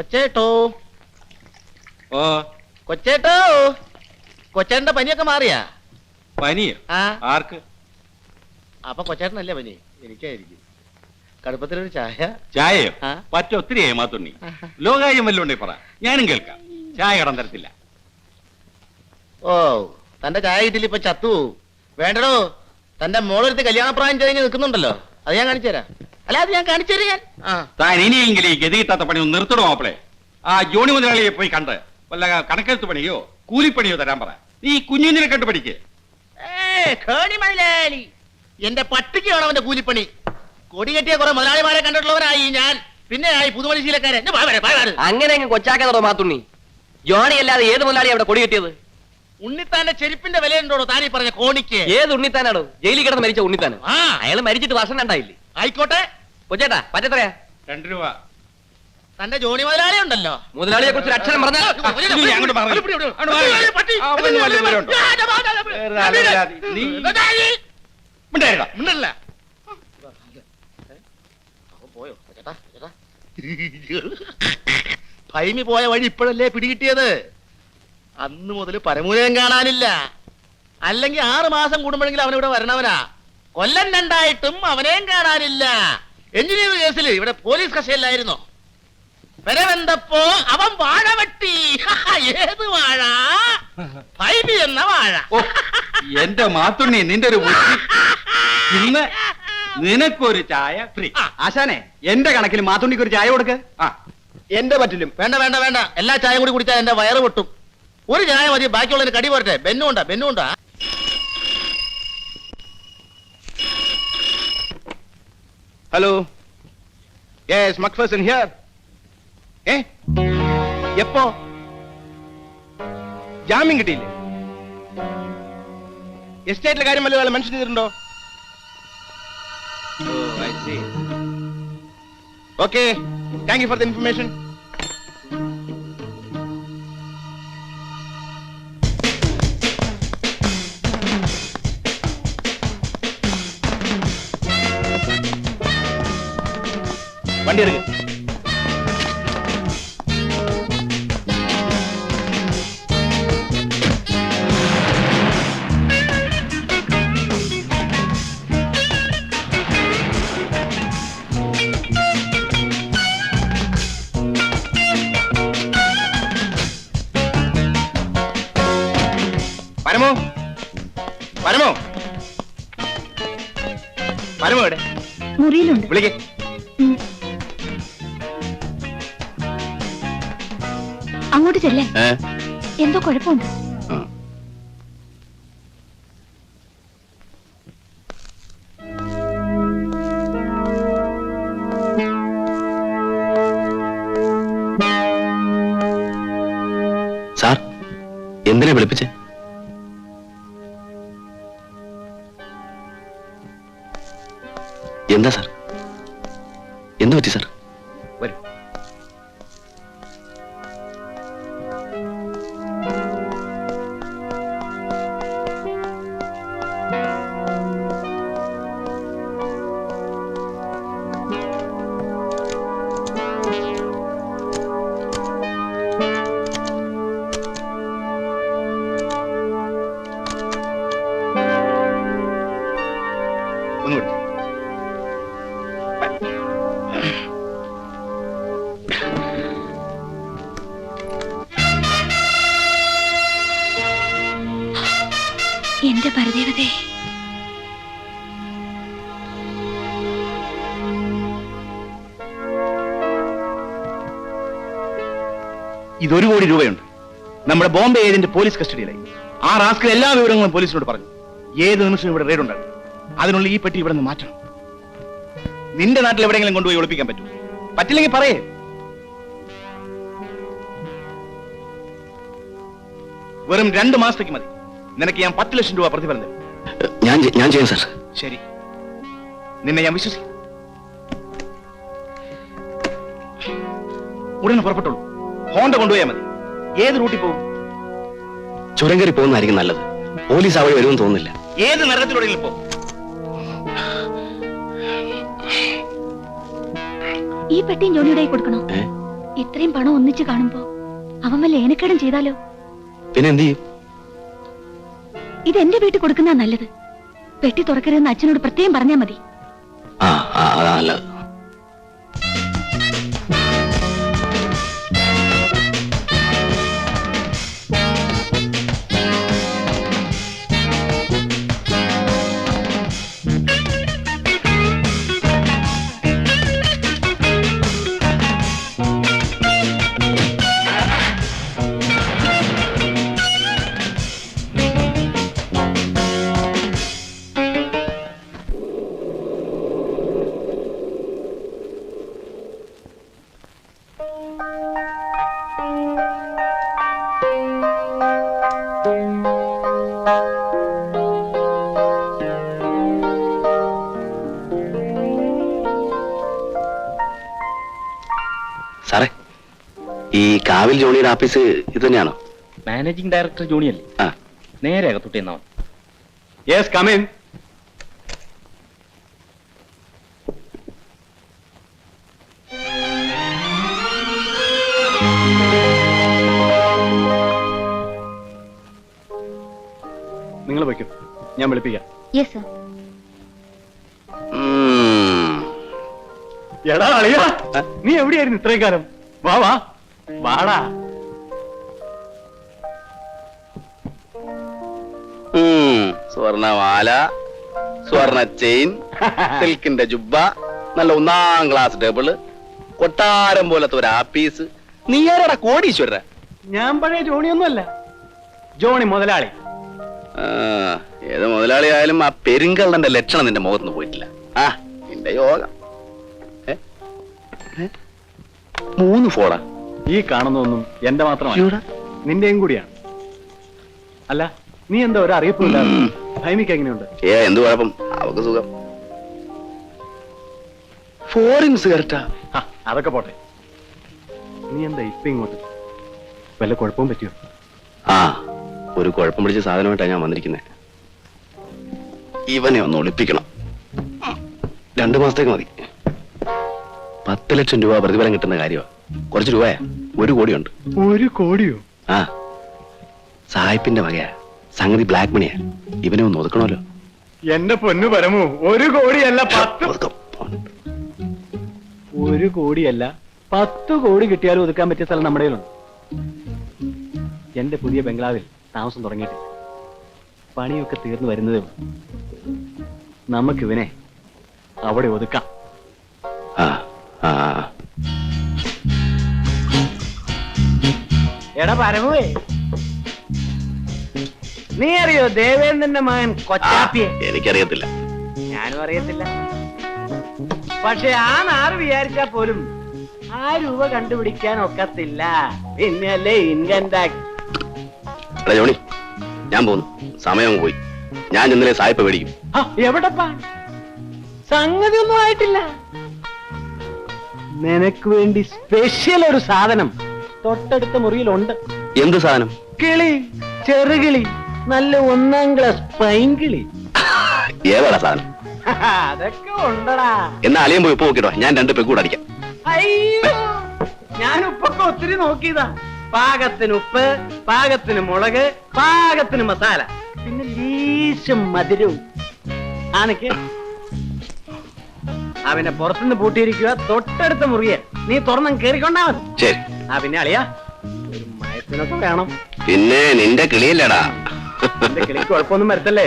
കൊച്ചേട്ടോ. ഓ കൊച്ചേട്ടോ. കൊച്ചേട്ടന്റെ പനിയൊക്കെ മാറിയാ? പനിയോ? ആ. ആർക്ക്? അപ്പൊ കൊച്ചേട്ടനല്ലേ പനി? എനിക്കായിരിക്കും. കടുപ്പത്തിലൊരു ചായ. ചായയോ? ആ. പറ്റ? ഒത്തിരി ഏമാത്തുണ്ണി ലോകാര്യം വല്ലതും പറ. ഞാനും കേൾക്കാം. ചായ കടം തരത്തില്ല. ഓ തന്റെ ചായ കിട്ടില്ല ഇപ്പൊ ചത്തു. വേണ്ടടോ തന്റെ മോളൊരുത്തി കല്യാണപ്രായം ചെയ്ത് നിൽക്കുന്നുണ്ടല്ലോ. അത് ഞാൻ കാണിച്ചു തരാം. അല്ല അത് ഞാൻ കാണിച്ചു തരാം ഞാൻ. ആ. താൻ ഇനിയെങ്കിലും ഈ ഗതി പണി ഒന്ന് നിർത്തണോ മാപ്പിളെ? ആ ജോണി മുതലാളിയെ പോയി കണ്ട് വല്ല കണക്കെടുത്ത് പണിയോ കൂലിപ്പണിയോ തരാൻ പറ. നീ കുഞ്ഞുഞ്ഞിനെ കണ്ടു പഠിക്ക്. ഏയ്, കേണി മലയാളി എന്റെ പട്ടിക്ക് വേണം അവന്റെ കൂലിപ്പണി. കൊടി കെട്ടിയ കുറെ മുതലാളിമാരെ കണ്ടിട്ടുള്ളവരായി ഞാൻ. പിന്നെ ആയി പുതുമണി ശീലക്കാരൻ. അങ്ങനെ അങ്ങ് കൊച്ചാക്കാതോ മാത്തുണ്ണി. ജോണി അല്ലാതെ ഏത് മുതലാളി അവിടെ കൊടി കിട്ടിയത്? ഉണ്ണിത്താന്റെ ചെരുപ്പിന്റെ വിലയുണ്ടോ താനി പറഞ്ഞ കോണിക്ക്? ഏത് ഉണ്ണിത്താനാണോ ജയിലിൽ കിടന്ന് മരിച്ച ഉണ്ണിത്താൻ. ആ. അയാൾ മരിച്ചിട്ട് വർഷം രണ്ടായില്ലേ? ആയിക്കോട്ടെ. കൊച്ചേട്ടാ പറ്റത്രയാ? രണ്ട് രൂപ. തന്റെ ജോണി മുതലാളി ഉണ്ടല്ലോ മുതലാളിയെ കുറിച്ച് അക്ഷരം പറഞ്ഞാൽ നീ അങ്ങോട്ട് മാറ്. അങ്ങോട്ട് മാറ്. ആ, അവന് വല്ല വിവരമുണ്ടോ? വേറെ ആളില്ലാതെ. നീ- മിണ്ടാതിരിടാ. മിണ്ടല്ല. പോയോ ചേട്ടാ ചേട്ടാ ഭൈമി പോയ വഴി ഇപ്പോഴല്ലേ പിടികിട്ടിയത്? അന്ന് മുതൽ പരമൂലം കാണാനില്ല. അല്ലെങ്കിൽ ആറ് മാസം കൂടുമ്പോഴെങ്കിലും അവൻ ഇവിടെ വരണവനാ. കൊല്ലം രണ്ടായിട്ടും അവനെയും കാണാനില്ല. എഞ്ചിനീയർ കേസിൽ ഇവിടെ പോലീസ് കസ്റ്റഡിയിലായിരുന്നോ. വരവെന്തപ്പോ അവൻ വാഴ വെട്ടി. ഏത് വാഴ? ഫൈബി എന്ന വാഴ. ഓ, എന്റെ മാത്തുണ്ണി നിന്റെ ഒരു ബുദ്ധി. ഇന്ന് നിനക്കൊരു ചായ ഫ്രീ. ആശാനെ എന്റെ കണക്കിൽ മാത്തുണ്ണിക്ക് ഒരു ചായ കൊടുക്ക്. ആ. എന്റെ പറ്റിലും. വേണ്ട വേണ്ട വേണ്ട. എല്ലാ ചായയും കൂടി കുടിച്ചാൽ എന്റെ വയറ് പൊട്ടും. ഒരു ചായ മതി ബാക്കിയുള്ളതിന് കടി പോരട്ടെ ബെന്നുണ്ടാ ബെന്നുണ്ടാ ഹലോ യെസ് മക്ഫേഴ്സൺ ഹിയർ ഏ എപ്പോ ജാമ്യം കിട്ടിയില്ലേ എസ്റ്റേറ്റിലെ കാര്യം വല്ല മെൻഷൻ ചെയ്തിട്ടുണ്ടോ okay thank you for the information വണ്ടി എടുക്ക. പരമോ? പരമോ? പരമോ ഇവിടെ മുറിയിലുണ്ട്. വിളിക്കേ. അങ്ങോട്ട് ചെല്ലേ എന്തോ കുഴപ്പമുണ്ട്. സാർ എന്തിനാ വിളിപ്പിച്ചേ? എന്താ സാർ? എന്തു പറ്റി സാർ? എന്റെ പരദേവതേ. ഇതൊരു കോടി രൂപയുണ്ട്. നമ്മുടെ ബോംബെ ഏജന്റ് പോലീസ് കസ്റ്റഡിയിലായി. ആ റാസ്കൽ എല്ലാ വിവരങ്ങളും പോലീസിനോട് പറഞ്ഞു. ഏത് നിമിഷം ഇവിടെ റെയ്ഡ് ഉണ്ടാകും. അതിനുള്ള ഈ പെട്ടി ഇവിടെ നിന്ന് മാറ്റണം. നിന്റെ നാട്ടിൽ എവിടെയെങ്കിലും കൊണ്ടുപോയി ഒളിപ്പിക്കാൻ പറ്റും പറ്റില്ലെങ്കിൽ പറയേ. വെറും രണ്ട് മാസത്തേക്ക് മതി. നിനക്ക് ഞാൻ പത്ത് ലക്ഷം രൂപ പ്രതിഫലം തരും. ഞാൻ ഞാൻ ചെയ്യാം സാർ. ശരി. നിന്നെ ഞാൻ വിശ്വസിക്കും. ഉടനെ പുറപ്പെട്ടുള്ളൂ ഹോണ്ട കൊണ്ടുപോയാൽ മതി. ഏത് റൂട്ടിൽ പോകും? ചുരം കയറി പോകുന്നതായിരിക്കും നല്ലത്. പോലീസ് അവിടെ വരുമെന്ന് തോന്നുന്നില്ല. ഏത് നരകത്തിലൂടെയും പോകും ഈ പെട്ടിയും ജോണിയുടെ കയ്യിൽ കൊടുക്കണോ ഇത്രയും പണം ഒന്നിച്ച് കാണുമ്പോ അവൻ വല്ല ഏനക്കേടും ചെയ്താലോ? പിന്നെ എന്ത് ചെയ്യും? ഇത് എന്റെ വീട്ടിൽ കൊടുക്കുന്ന നല്ലത്. പെട്ടി തുറക്കരുതെന്ന് അച്ഛനോട് പ്രത്യേകം പറഞ്ഞാ മതി. ആ ആ ഈ കാവിൽ ജോണിയുടെ ഓഫീസ് ഇത് തന്നെയാണോ? മാനേജിംഗ് ഡയറക്ടർ ജോണിയല്ലേ ആ. നേരെ അകത്തോട്ട് എന്നാ യെസ് കമിൻ നിങ്ങൾ വയ്ക്കും ഞാൻ വിളിപ്പിക്കാം. യെസ് സർ എടാ അളിയാ. നീ എവിടെയായിരുന്നു ഇത്രയും കാലം? വാ വാ. വാടാ. സ്വർണമാല സ്വർണ ചെയിൻ സിൽക്കിന്റെ ജുബ്ബ നല്ല ഒന്നാം ക്ലാസ് ടേബിൾ കൊട്ടാരം പോലത്തെ ഒരു ആപ്പീസ്. നീ ആരാടാ കോടീശ്വര ഞാൻ പഴയ ജോണി ജോണിയൊന്നുമല്ല. ജോണി മുതലാളി. ഏത് മുതലാളി ആയാലും ആ പെരുങ്കള്ളന്റെ ലക്ഷണം നിന്റെ മുഖത്ത് നിന്ന് പോയിട്ടില്ല. ആ നിന്റെ യോഗം? മൂന്ന് ഫോളാ ഈ കാണുന്നൊന്നും എന്റെ മാത്രമാണ് നിന്റെയും കൂടിയാണ്. അല്ല നീ എന്താ ഒരു അറിയിപ്പില്ല. ഭൈമിക്ക് എങ്ങനെയുണ്ട്? ഏ എന്ത് കുഴപ്പം? അവക്ക് സുഖം. ഫോറിൻ സിഗരറ്റാ ആ, അതൊക്കെ പോട്ടെ. നീ എന്താ ഇപ്പൊ ഇങ്ങോട്ട്? വല്ല കുഴപ്പവും പറ്റിയോ? ആ ഒരു കുഴപ്പം പിടിച്ച സാധനമായിട്ടാണ് ഞാൻ വന്നിരിക്കുന്നത് ഇവനെ ഒന്ന് ഒളിപ്പിക്കണം. രണ്ടു മാസത്തേക്ക് മതി. പത്ത് ലക്ഷം രൂപ പ്രതിഫലം കിട്ടുന്ന കാര്യമാണ് കുറച്ച് രൂപയാ. ഒരു കോടിയുണ്ട്. ഒരു കോടിയോ? ആ. സായിപ്പിന്റെ വകയാ. സംഗതി ബ്ലാക്ക് മണിയാ. ഇവനെ ഒന്ന് ഒതുക്കണമല്ലോ. എന്റെ പൊന്നു പരമു ഒരു കോടിയല്ല പത്ത് ഒതുക്കം. ഒരു കോടിയല്ല പത്ത് കോടി കിട്ടിയാലും ഒതുക്കാൻ പറ്റിയ സ്ഥലം നമ്മുടെ കയ്യിലുണ്ട്. എന്റെ പുതിയ ബംഗ്ലാവിൽ താമസം തുടങ്ങിയിട്ടില്ല. പണിയൊക്കെ തീർന്നു വരുന്നതേ ഉള്ളൂ. നമുക്കിവനെ അവിടെ ഒതുക്കാം. പരമുവേ നീ അറിയോ ദേവേന്ദ്രന്റെ മകൻ കൊച്ചാപ്പിയെ? എനിക്കറിയത്തില്ല. ഞാനും അറിയത്തില്ല. പക്ഷെ ആ നാറ് വിചാരിച്ചാ പോലും ആ രൂപ കണ്ടുപിടിക്കാൻ ഒക്കത്തില്ല. പിന്നെയല്ലേ ഇൻകം ടാക്സ്. ജോണി ഞാൻ പോന്നു. സമയം പോയി. ഞാൻ ഇന്നലെ സായിപ്പ് മേടിക്കും. എവിടെപ്പാ? സംഗതി ഒന്നും ആയിട്ടില്ല. നിനക്ക് വേണ്ടി സ്പെഷ്യൽ ഒരു സാധനം തൊട്ടടുത്ത മുറിയിലുണ്ട്. എന്ത് സാധനം? കിളി ചെറുകിളി നല്ല ഒന്നാം ക്ലാസ് പൈങ്കിളി. ഏതാടാ സാധനം? അതൊക്കെ ഉണ്ടടാ. എന്നാ അളിയൻ പോയി ഉപ്പ് നോക്കിട്ടോ ഞാൻ രണ്ട് പെക്കൂടെ അടിക്കാം. അയ്യോ ഞാൻ ഉപ്പൊക്കെ ഒത്തിരി നോക്കിയതാ. പാകത്തിന് ഉപ്പ് പാകത്തിന് മുളക് പാകത്തിന് മസാല. പിന്നെ ലീശം മധുരവും. ആനക്ക് അവനെ പുറത്തുനിന്ന് പൂട്ടിയിരിക്കുക. തൊട്ടടുത്ത മുറിയെ. നീ തുറന്നും കേറിക്കൊണ്ടാ മതി. ശരി. ആ പിന്നെ അളിയാ ഒരു മയത്തിനൊക്കെ വേണം. പിന്നെ നിന്റെ കിളിയല്ലടാ. എന്റെ കിളിക്ക് കുഴപ്പമൊന്നും വരത്തല്ലേ?